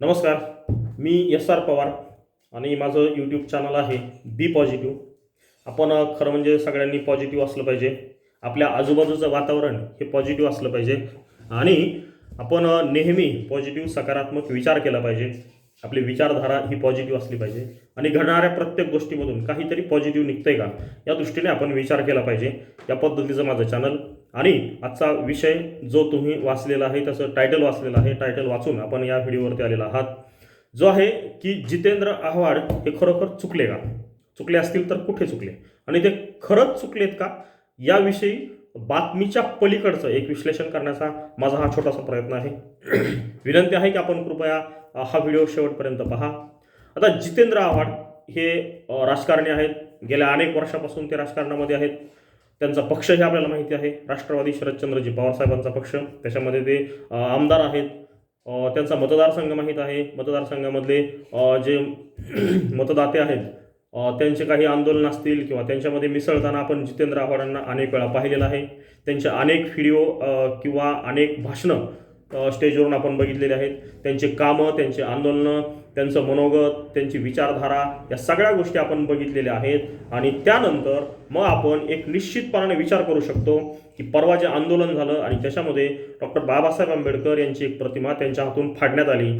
नमस्कार मी S R Pawar आणि माझं यूट्यूब चॅनल आहे बी पॉझिटिव्ह आपण खरं म्हणजे सगळ्यांनी पॉझिटिव्ह असलं पाहिजे. आपल्या आजूबाजूचं वातावरण हे पॉझिटिव्ह असलं पाहिजे. आणि आपण नेहमी पॉझिटिव्ह सकारात्मक विचार केला पाहिजे. आपली विचारधारा ही पॉझिटिव्ह असली पाहिजे. आणि घडणाऱ्या प्रत्येक गोष्टीमधून काहीतरी पॉझिटिव्ह निघतंय का? या दृष्टीने आपण विचार केला पाहिजे. या पद्धतीचं माझं चॅनल आणि आजचा विषय जो तुम्ही वाचलेला आहे तसं टायटल वाचलेलं आहे टायटल वाचून आपण या व्हिडिओवरती आलेला आहात. जो आहे की जितेंद्र आव्हाड हे खरोखर चुकले का? चुकले असतील तर कुठे चुकले? आणि ते खरंच चुकलेत का? याविषयी बातमीच्या पलीकडचं एक विश्लेषण करण्याचा माझा हा छोटासा प्रयत्न आहे. विनंती आहे की आपण कृपया हा व्हिडिओ शेवटपर्यंत पहा. आता जितेंद्र आव्हाड हे राजकारणी आहेत. गेल्या अनेक वर्षापासून ते राजकारणामध्ये आहेत. त्यांचा पक्ष हे आपल्याला माहिती आहे. राष्ट्रवादी शरदचंद्रजी पवारसाहेबांचा पक्ष. त्याच्यामध्ये ते आमदार आहेत. त्यांचा मतदारसंघ माहीत आहे. मतदारसंघामधले जे मतदाते आहेत त्यांचे काही आंदोलन असतील किंवा त्यांच्यामध्ये मिसळताना आपण जितेंद्र आव्हाडांना अनेक वेळा पाहिलेलं आहे. त्यांचे अनेक व्हिडिओ किंवा अनेक भाषणं स्टेजवरून आपण बघितलेले आहेत. त्यांचे कामं त्यांचे आंदोलनं त्यांचं मनोगत त्यांची विचारधारा या सगळ्या गोष्टी आपण बघितलेल्या आहेत. आणि त्यानंतर मग आपण एक निश्चितपणाने विचार करू शकतो की परवा जे आंदोलन झालं आणि त्याच्यामध्ये डॉक्टर बाबासाहेब आंबेडकर यांची एक प्रतिमा त्यांच्या हातून फाडण्यात आली.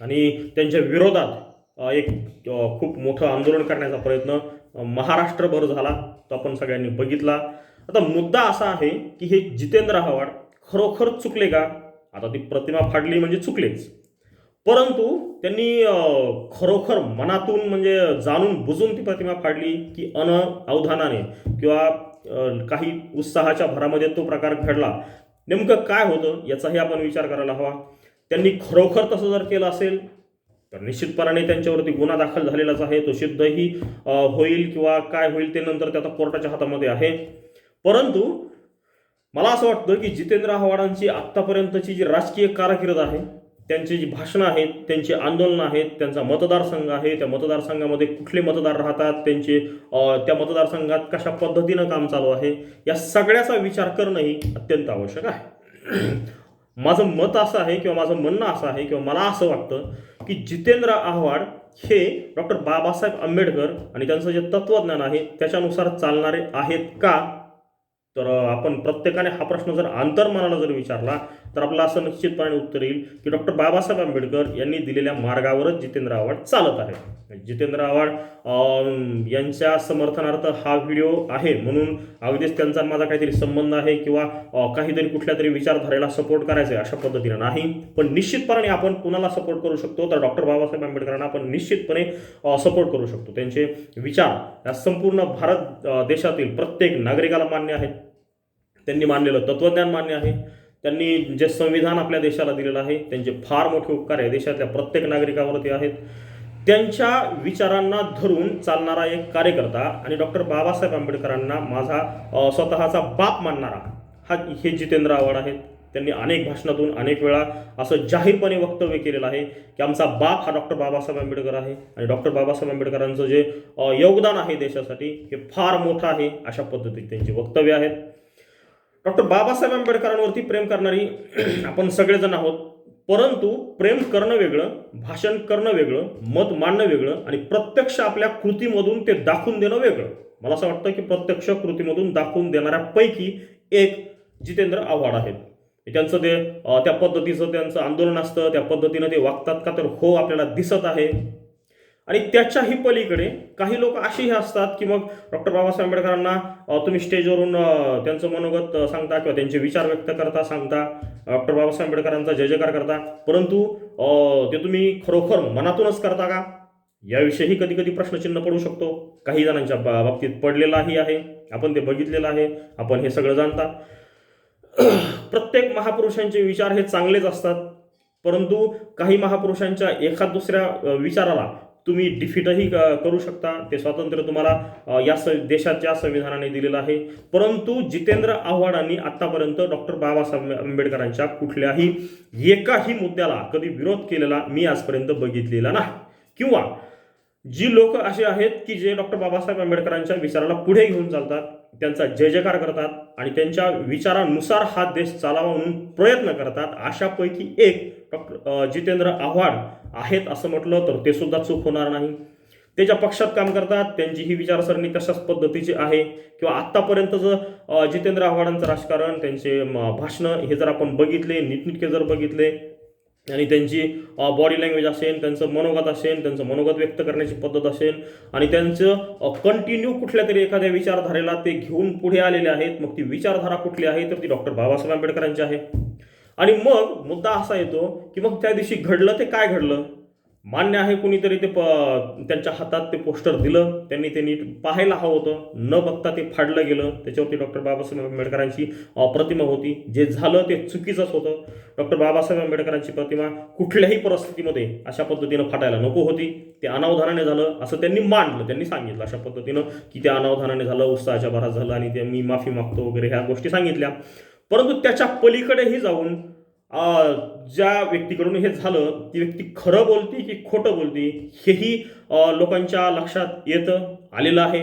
आणि त्यांच्या विरोधात एक खूप मोठं आंदोलन करण्याचा प्रयत्न महाराष्ट्रभर झाला. तो आपण सगळ्यांनी बघितला. आता मुद्दा असा आहे की हे जितेंद्र आव्हाड खरोखर चुकले का? आता ती प्रतिमा फाडली म्हणजे चुकलेच. परंतु त्यांनी खरोखर मनातून म्हणजे जाणून बुजून ती प्रतिमा फाडली की अन अवधानाने किंवा काही उत्साहाच्या भरामध्ये तो प्रकार घडला. नेमकं काय होतं याचाही आपण विचार करायला हवा. त्यांनी खरोखर तसं जर केलं असेल तर निश्चितपणाने त्यांच्यावरती गुन्हा दाखल झालेलाच आहे. तो सिद्धही होईल किंवा काय होईल ते नंतर ते आता कोर्टाच्या हातामध्ये आहे. परंतु मला असं वाटतं की जितेंद्र आव्हाडांची आत्तापर्यंतची जी राजकीय कारकीर्द आहे त्यांची जी भाषणं आहेत त्यांची आंदोलनं आहेत त्यांचा मतदारसंघ आहे त्या मतदारसंघामध्ये कुठले मतदार राहतात त्यांचे त्या मतदारसंघात कशा पद्धतीनं काम चालू आहे या सगळ्याचा विचार करणंही अत्यंत आवश्यक आहे. माझं मत असं आहे किंवा माझं म्हणणं असं आहे किंवा मला असं वाटतं की जितेंद्र आव्हाड हे डॉक्टर बाबासाहेब आंबेडकर आणि त्यांचं जे तत्वज्ञान आहे त्याच्यानुसार चालणारे आहेत का? तर आपण प्रत्येकाने हा प्रश्न जर आंतरमनाला जर विचारला तर आपलं असं निश्चितपणे उत्तर येईल की डॉक्टर बाबासाहेब आंबेडकर यांनी दिलेल्या मार्गावरच जितेंद्र आव्हाड चालत आहे. जितेंद्र आव्हाड यांच्या समर्थनार्थ हा व्हिडिओ आहे म्हणून अगदीच त्यांचा माझा काहीतरी संबंध आहे किंवा काहीतरी कुठल्या तरी विचारधारेला सपोर्ट करायचा आहे अशा पद्धतीनं नाही. पण निश्चितपणे आपण कुणाला सपोर्ट करू शकतो तर डॉक्टर बाबासाहेब आंबेडकरांना आपण निश्चितपणे सपोर्ट करू शकतो. त्यांचे विचार या संपूर्ण भारत देशातील प्रत्येक नागरिकाला मान्य आहेत. त्यांनी मानलेलं तत्त्वज्ञान मान्य आहे. त्यांनी जे संविधान आपल्या देशाला दिलेलं आहे त्यांचे फार मोठे उपकार आहे. देशातल्या प्रत्येक नागरिकावरती आहेत. त्यांच्या विचारांना धरून चालणारा एक कार्यकर्ता आणि डॉक्टर बाबासाहेब आंबेडकरांना माझा स्वतःचा बाप मानणारा हा हे जितेंद्र आव्हाड आहेत. त्यांनी अनेक भाषणातून अनेक वेळा असं जाहीरपणे वक्तव्य केलेलं आहे की आमचा बाप हा डॉक्टर बाबासाहेब आंबेडकर आहे आणि डॉक्टर बाबासाहेब आंबेडकरांचं जे योगदान आहे देशासाठी हे फार मोठं आहे अशा पद्धतीत त्यांची वक्तव्य आहेत. डॉक्टर बाबासाहेब आंबेडकरांवरती प्रेम करणारी आपण सगळेजण आहोत. परंतु प्रेम करणं वेगळं भाषण करणं वेगळं मत मांडणं वेगळं आणि प्रत्यक्ष आपल्या कृतीमधून ते दाखवून देणं वेगळं. मला असं वाटतं की प्रत्यक्ष कृतीमधून दाखवून देणाऱ्यापैकी एक जितेंद्र आव्हाड आहेत. त्यांचं ते त्या पद्धतीचं त्यांचं आंदोलन असतं त्या पद्धतीनं ते वागतात का तर हो आपल्याला दिसत आहे. आणि त्याच्याही पलीकडे काही लोक असेही असतात की मग डॉक्टर बाबासाहेब आंबेडकरांना तुम्ही स्टेजवरून त्यांचं मनोगत सांगता किंवा त्यांचे विचार व्यक्त करता सांगता डॉक्टर बाबासाहेब आंबेडकरांचा जय जयकार करता. परंतु ते तुम्ही खरोखर मनातूनच करता का? याविषयीही कधी कधी प्रश्नचिन्ह पडू शकतो. काही जणांच्या बा- बाबतीत पडलेलाही आहे. आपण ते बघितलेलं आहे. आपण हे सगळं जाणता. प्रत्येक महापुरुषांचे विचार हे चांगलेच असतात. परंतु काही महापुरुषांच्या एखाद दुसऱ्या विचाराला तुम्ही डिफीटही क- करू शकता. ते स्वातंत्र्य तुम्हाला या स देशाच्या संविधानाने दिलेलं आहे. परंतु जितेंद्र आव्हाडांनी आत्तापर्यंत डॉक्टर बाबासाहेब आंबेडकरांच्या कुठल्याही एकाही मुद्द्याला कधी विरोध केलेला मी आजपर्यंत बघितलेला नाही. किंवा जी लोक असे आहेत की जे डॉक्टर बाबासाहेब आंबेडकरांच्या विचाराला पुढे घेऊन चालतात त्यांचा जय जयकार करतात आणि त्यांच्या विचारानुसार हा देश चालावा म्हणून प्रयत्न करतात अशापैकी एक डॉक्टर जितेंद्र आव्हाड आहेत असं म्हटलं तर ते सुद्धा चूक होणार नाही. ते ज्या पक्षात काम करतात त्यांची ही विचारसरणी तशाच पद्धतीची आहे. किंवा आत्तापर्यंतचं जितेंद्र आव्हाडांचं राजकारण त्यांचे म, भाषणं हे जर आपण बघितले नीटनीटके जर बघितले आणि त्यांची बॉडी लँग्वेज असेल त्यांचं मनोगत असेल त्यांचं मनोगत व्यक्त करण्याची पद्धत असेल आणि त्यांचं कंटिन्यू कुठल्या तरी एखाद्या विचारधारेला ते घेऊन पुढे आलेले आहेत मग ती विचारधारा कुठली आहे तर ती डॉक्टर बाबासाहेब आंबेडकरांची आहे. आणि मग मुद्दा असा येतो की मग त्या दिवशी घडलं ते काय घडलं? मान्य आहे कुणीतरी ते प त्यांच्या हातात ते पोस्टर दिलं त्यांनी ते नीट पाहायला हवं होतं. न बघता ते फाडलं गेलं. त्याच्यावरती डॉक्टर बाबासाहेब आंबेडकरांची प्रतिमा होती. जे झालं ते चुकीचंच होतं. डॉक्टर बाबासाहेब आंबेडकरांची प्रतिमा कुठल्याही परिस्थितीमध्ये अशा पद्धतीनं फाटायला नको होती. ते अनावधानाने झालं असं त्यांनी मांडलं. त्यांनी सांगितलं अशा पद्धतीनं की ते अनावधानाने झालं उत्साहाच्या भरात झालं आणि ते मी माफी मागतो वगैरे ह्या गोष्टी सांगितल्या. परंतु त्याच्या पलीकडेही जाऊन ज्या व्यक्तीकडून हे झालं ती व्यक्ती खरं बोलती की खोटं बोलती हेही लोकांच्या लक्षात येतं आलेलं आहे.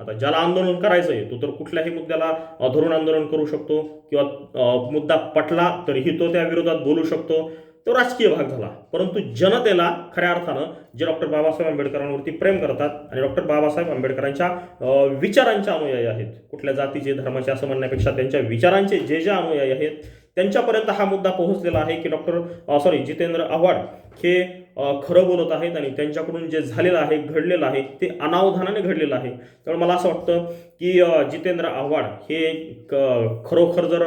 आता ज्याला आंदोलन करायचं आहे तो तर कुठल्याही मुद्द्याला अ, धरून आंदोलन करू शकतो किंवा मुद्दा पटला तरीही तो त्या विरोधात बोलू शकतो. तो राजकीय भाग झाला. परंतु जनतेला खऱ्या अर्थानं जे डॉक्टर बाबासाहेब आंबेडकरांवरती प्रेम करतात आणि डॉक्टर बाबासाहेब आंबेडकरांच्या विचारांच्या अनुयायी आहेत. कुठल्या जातीचे धर्माचे असं म्हणण्यापेक्षा त्यांच्या विचारांचे जे जे अनुयायी आहेत त्यांच्यापर्यंत हा मुद्दा पोहोचलेला आहे की डॉक्टर सॉरी जितेंद्र आव्हाड हे खरं बोलत आहेत आणि त्यांच्याकडून जे झालेलं आहे घडलेलं आहे ते अनावधानाने घडलेलं आहे. त्यामुळे मला असं वाटतं की जितेंद्र आव्हाड हे खरोखर जर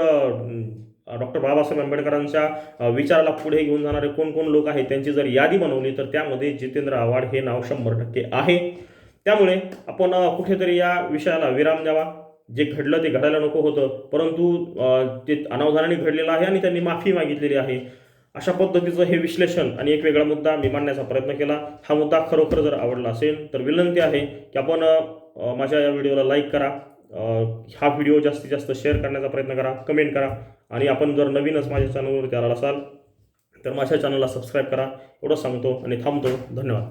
डॉक्टर बाबासाहेब आंबेडकरांच्या विचाराला पुढे घेऊन जाणारे कोण कोण लोक आहेत त्यांची जर यादी बनवली तर त्यामध्ये जितेंद्र आव्हाड हे नाव शंभर टक्के आहे. त्यामुळे आपण कुठेतरी या विषयाला विराम द्यावा. जे घडलं ते घडायला नको होतं परंतु ते अनावधानाने घडलेलं आहे आणि त्यांनी माफी मागितलेली आहे अशा पद्धतीचं हे विश्लेषण आणि एक वेगळा मुद्दा मी मांडण्याचा प्रयत्न केला. हा मुद्दा खरोखर जर आवडला असेल तर विनंती आहे की आपण माझ्या या व्हिडिओला लाईक करा. हा व्हिडिओ जास्तीत जास्त शेअर करण्याचा प्रयत्न करा कमेंट करा आणि आपण जर नवीनच माझ्या चॅनलवरती आला असाल तर माझ्या चॅनलला सबस्क्राईब करा. एवढं सांगतो आणि थांबतो. धन्यवाद.